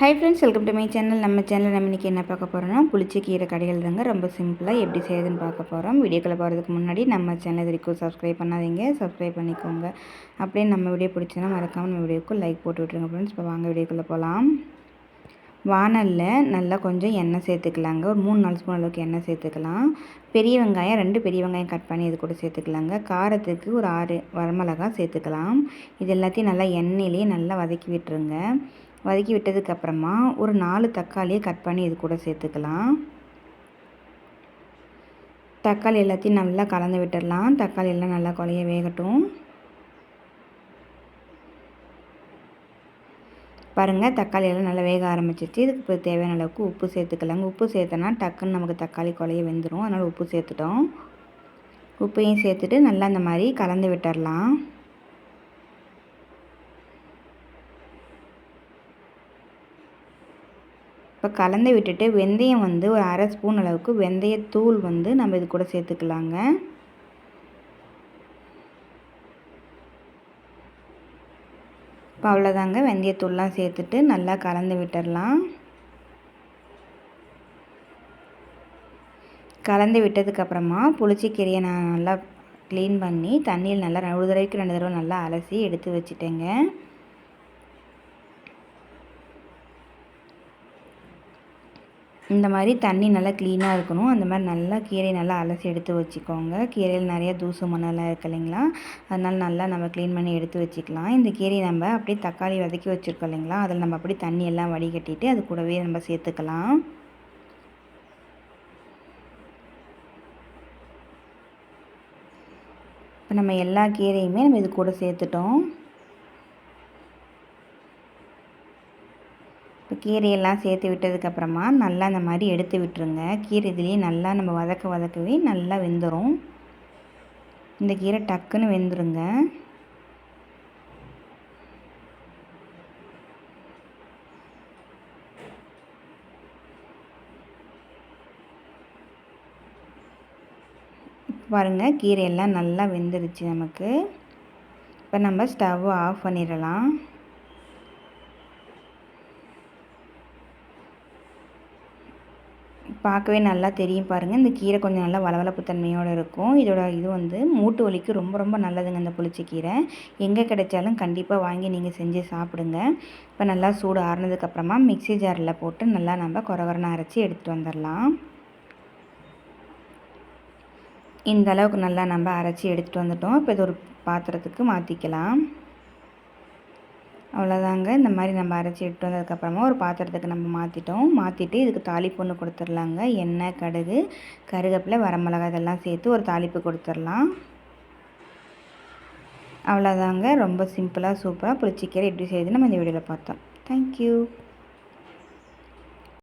Hi friends welcome to my channel நம்ம channel நம்ம இன்றைக்கி என்ன பார்க்க போகிறோம்னா புளிச்ச கீரை கடைகள் தாங்க ரொம்ப சிம்பிளாக எப்படி செய்யுதுன்னு பார்க்க போகிறோம் வீடியோக்களை போகிறதுக்கு முன்னாடி நம்ம சேனல் இது வரைக்கும் சப்ஸ்கிரைப் பண்ணாதீங்க. சப்ஸ்கிரைப் பண்ணிக்கோங்க. அப்படியே நம்ம வீடியோ பிடிச்சதுன்னா மறக்காமல் நம்ம வீடியோக்கு லைக் போட்டு விட்ருங்க ஃப்ரெண்ட்ஸ் இப்போ வாங்க வீடியோக்குள்ளே போகலாம் வானலில் நல்லா கொஞ்சம் எண்ணெய் சேர்த்துக்கலாங்க. ஒரு மூணு நாலு ஸ்பூன் அளவுக்கு எண்ணெய் சேர்த்துக்கலாம். பெரிய வெங்காயம் ரெண்டு பெரிய வெங்காயம் கட் பண்ணி இது கூட சேர்த்துக்கலாங்க. காரத்துக்கு ஒரு ஆறு வரமிளகா சேர்த்துக்கலாம். இது எல்லாத்தையும் நல்லா எண்ணெயிலேயே நல்லா வதக்கி விட்டுருங்க. வதக்கி விட்டதுக்கப்புறமா ஒரு நாலு தக்காளியை கட் பண்ணி இது கூட சேர்த்துக்கலாம். தக்காளி எல்லாத்தையும் நல்லா கலந்து விட்டுடலாம். தக்காளி எல்லாம் நல்லா குழைய வேகட்டும். பாருங்கள் தக்காளி எல்லாம் நல்லா வேக ஆரம்பிச்சிச்சு இதுக்கு இப்போ தேவையான அளவுக்கு உப்பு சேர்த்துக்கலாங்க. உப்பு சேர்த்தனா டக்குன்னு நமக்கு தக்காளி குழைய வெந்துடும் அதனால் உப்பு சேர்த்துட்டோம். உப்பையும் சேர்த்துட்டு நல்லா இந்த மாதிரி கலந்து விட்டுடலாம். இப்போ கலந்து விட்டுட்டு வெந்தயம் வந்து ஒரு அரை ஸ்பூன் அளவுக்கு வெந்தயத்தூள் வந்து நம்ம இது கூட சேர்த்துக்கலாங்க. இப்போ அவ்வளோதாங்க வெந்தயத்தூள்லாம் சேர்த்துட்டு நல்லா கலந்து விட்டுடலாம் கலந்து விட்டதுக்கப்புறமா புளிச்சிக்கீரையை நான் நல்லா க்ளீன் பண்ணி தண்ணியில் நல்லா ஒரு தடவைக்கு ரெண்டு தடவை நல்லா அலசி எடுத்து வச்சுட்டேங்க. இந்த மாதிரி தண்ணி நல்லா க்ளீனாக இருக்கணும். அந்த மாதிரி நல்லா கீரை நல்லா அலசி எடுத்து வச்சுக்கோங்க. கீரையில் நிறைய தூசு மணலாம் இருக்கு இல்லைங்களா? அதனால் நல்லா நம்ம க்ளீன் பண்ணி எடுத்து வச்சுக்கலாம். இந்த கீரையை நம்ம அப்படியே தக்காளி வதக்கி வச்சுருக்கோம் இல்லைங்களா? அதில் நம்ம அப்படியே தண்ணி எல்லாம் வடிகட்டிட்டு அது கூடவே நம்ம சேர்த்துக்கலாம். இப்போ நம்ம எல்லா கீரையுமே நம்ம இது கூட சேர்த்துட்டோம். இப்போ கீரையெல்லாம் சேர்த்து விட்டதுக்கப்புறமா நல்லா இந்த மாதிரி எடுத்து விட்டுருங்க. கீரை இதுலேயே நல்லா நம்ம வதக்க வதக்கவே நல்லா வெந்துடும் இந்த கீரை டக்குன்னு வெந்துருங்க. பாருங்கள் கீரையெல்லாம் நல்லா வெந்துருச்சு நமக்கு. இப்போ நம்ம ஸ்டவ் ஆஃப் பண்ணிடலாம். பார்க்கவே நல்லா தெரியும் பாருங்கள் இந்த கீரை கொஞ்சம் நல்லா வளவளப்பு தன்மையோடு இருக்கும். இதோட இது வந்து மூட்டு வலிக்கு ரொம்ப ரொம்ப நல்லதுங்க இந்த புளிச்சக்கீரை எங்கே கிடைச்சாலும் கண்டிப்பாக வாங்கி நீங்கள் செஞ்சு சாப்பிடுங்க. இப்போ நல்லா சூடு ஆறுனதுக்கப்புறமா மிக்சி ஜாரில் போட்டு நல்லா நம்ம குறவரனை அரைச்சி எடுத்துகிட்டு வந்துடலாம் இந்த அளவுக்கு நல்லா நம்ம அரைச்சி எடுத்துகிட்டு வந்துட்டோம். இப்போ இது ஒரு பாத்திரத்துக்கு மாற்றிக்கலாம் அவ்வளோதாங்க இந்த மாதிரி நம்ம அரைச்சி எடுத்து வந்ததுக்கப்புறமா ஒரு பாத்திரத்துக்கு நம்ம மாற்றிட்டோம் மாற்றிட்டு இதுக்கு தாளிப்பு ஒன்று கொடுத்துர்லாங்க எண்ணெய் கடுகு கருகப்பில் வரமிளகா இதெல்லாம் சேர்த்து ஒரு தாளிப்பு கொடுத்துர்லாம் அவ்வளோதாங்க ரொம்ப சிம்பிளாக சூப்பராக புளிச்சிக்கீரை எப்படி செய்யுதுன்னு நம்ம இந்த வீடியோவில் பார்த்தோம். தேங்க்யூ